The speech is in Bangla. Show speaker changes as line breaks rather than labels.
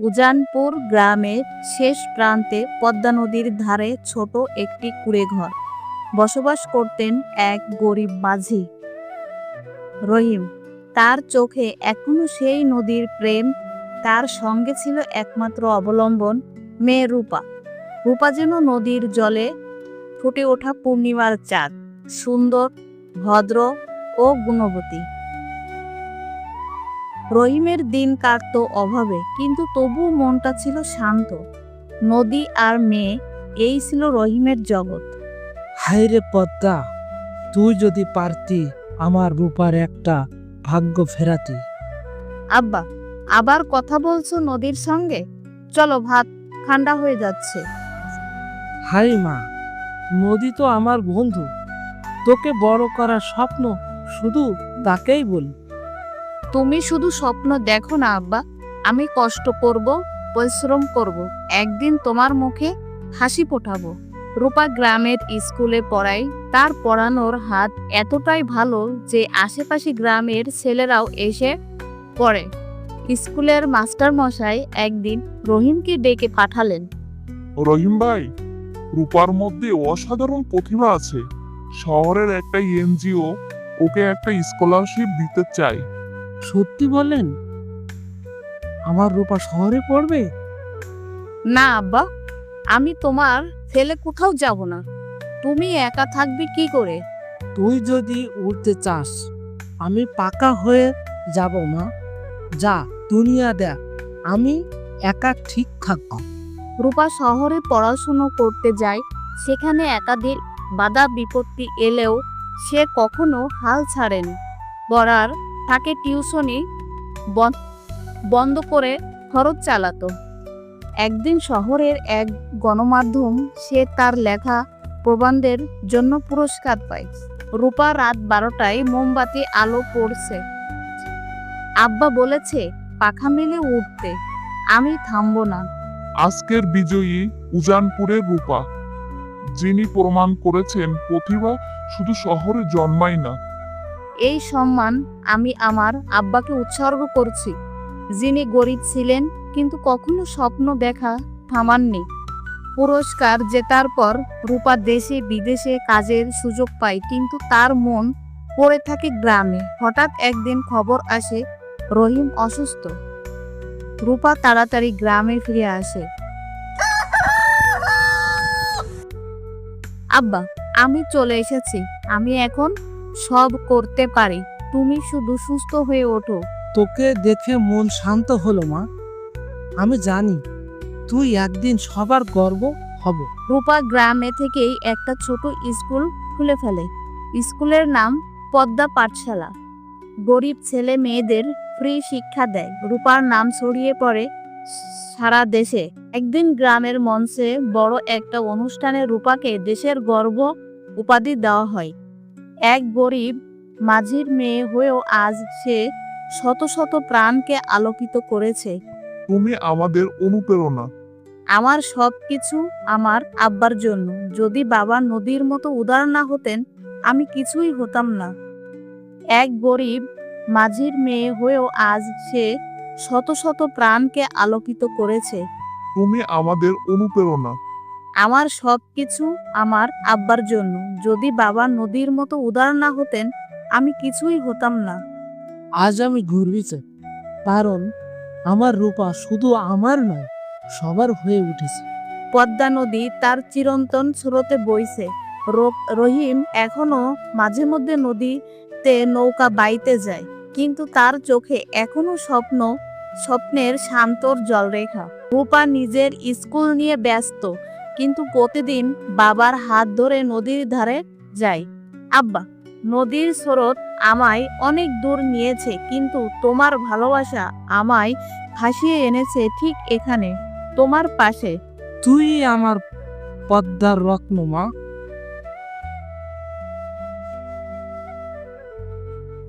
উজানপুর গ্রামের শেষ প্রান্তে পদ্মা নদীর ধারে ছোট একটি কুড়ে ঘর বসবাস করতেন এক গরিব মাঝি। রহিম, তার চোখে এখনও সেই নদীর প্রেম, তার সঙ্গে ছিল একমাত্র অবলম্বন মেয়ে রূপা। রূপা যেন নদীর জলে ফুটে ওঠা পূর্ণিমার চাঁদ, সুন্দর, ভদ্র ও গুণবতী। রহিমের দিন কাটতো অভাবে কিন্তু তবু মনটা ছিল শান্ত। নদী আর মেয়ে এই ছিল রহিমের জগৎ।
হাইরে পদ্মা তুই যদি পারতি আমার রূপার একটা ভাগ্য ফেরাতি।
আব্বা আবার কথা বলছো নদীর সঙ্গে? চলো ভাত ঠান্ডা হয়ে যাচ্ছে।
হাই মা নদী তো আমার বন্ধু। তোকে বড় করার স্বপ্ন শুধু তাকেই বলি।
তুমি শুধু স্বপ্ন দেখো না, আব্বা। আমি কষ্ট করব, পরিশ্রম করব। একদিন তোমার মুখে হাসি ফোটাবো। রূপা গ্রামের স্কুলে পড়ায়। তার পড়ানোর হাত এতটাই ভালো যে আশেপাশে গ্রামের ছেলেরাও এসে পড়ে। স্কুলের মাস্টার মশাই একদিন রহিমকে ডেকে পাঠালেন।
রহিম ভাই, রূপার মধ্যে অসাধারণ প্রতিভা আছে। শহরের একটা এনজিও ওকে একটা স্কলারশিপ দিতে চায়।
সত্যি বলেন? আমার রূপা শহরে পড়বে?
না আব্বা। আমি তোমার ছেলে কোথাও যাব না। তুমি একা থাকবে কি করে?
তুই যদি উঠতে চাস আমি পাকা হয়ে যাব মা। যা দুনিয়া দেখ। আমি একা ঠিক থাকব।
রূপা শহরে পড়াশুনো করতে যায় সেখানে একাধিক বাধা বিপত্তি এলেও সে কখনো হাল ছাড়েনি। পড়ার তাকে টিউশনি বন- বন্ধ করে খরচ চালাতো। একদিন শহরের এক গণমাধ্যম সে তার লেখা প্রবন্ধের জন্য পুরস্কার পায়। রূপা রাত বারোটায় মোমবাতি আলো পড়ছে। আব্বা বলেছে, পাখা মেলে উঠতে, আমি থামবো না।
আজকের বিজয়ী উজানপুরের রূপা, যিনি প্রমাণ করেছেন প্রতিভা শুধু শহরে জন্মায় না
এই সম্মান আমি আমার আব্বাকে উৎসর্গ করছি, যিনি গরিব ছিলেন কিন্তু কখনো স্বপ্ন দেখা থামাননি। পুরস্কার জেতার পর রূপা দেশে বিদেশে কাজের সুযোগ পায় কিন্তু তার মন পড়ে থাকে গ্রামে। হঠাৎ একদিন খবর আসে, রহিম অসুস্থ। রূপা তাড়াতাড়ি গ্রামে ফিরে আসে। আব্বা, আমি চলে এসেছি। আমি এখন সব করতে পারে। তুমি শুধু সুস্থ হয়ে ওঠো।
তোকে দেখে মন শান্ত হলো মা। আমি জানি তুই একদিন সবার গর্ব হব।
রূপা গ্রামে থেকেই একটা ছোট স্কুল খুলে ফেলে। স্কুলের নাম পদ্মা পাঠশালা। গরিব ছেলে মেয়েদের ফ্রি শিক্ষা দেয়। রূপার নাম ছড়িয়ে পড়ে সারা দেশে। একদিন গ্রামের মঞ্চে বড় একটা অনুষ্ঠানে রূপাকে দেশের গর্ব উপাধি দেওয়া হয়। এক গরিব মাঝির মেয়ে হয়েও আজ সে শত শত প্রাণকে আলোকিত করেছে।
তুমি আমাদের অনুপ্রেরণা।
আমার সব কিছু আমার আব্বার জন্য। যদি বাবা নদীর মতো উদার না হতেন আমি কিছুই হতাম না। এক গরিব মাঝির মেয়ে হয়েও আজ সে শত শত প্রাণকে আলোকিত করেছে।
তুমি আমাদের অনুপ্রেরণা।
আমার সব কিছু আমার আব্বার জন্য। যদি বাবা নদীর মতো উদার না হতেন আমি কিছুই হতাম না।
আজ আমি গর্বিত কারণ আমার রূপা শুধু আমার নয় সবার হয়ে উঠেছে।
পদ্মা নদী তার চিরন্তন স্রোতে বইছে। রহিম এখনও মাঝে মধ্যে নদীতে নৌকা বাইতে যায় কিন্তু তার চোখে এখনও স্বপ্ন স্বপ্নের শান্তর জলরেখা। রূপা নিজের স্কুল নিয়ে ব্যস্ত কিন্তু প্রতিদিন বাবার হাত ধরে নদীর ধারে যাই। আব্বা, নদীর স্রোত আমায় অনেক দূর নিয়েছে, কিন্তু তোমার ভালোবাসা আমায় ভাসিয়ে এনেছে ঠিক এখানে, তোমার পাশে।
তুই আমার পদ্মার রত্ন, মা।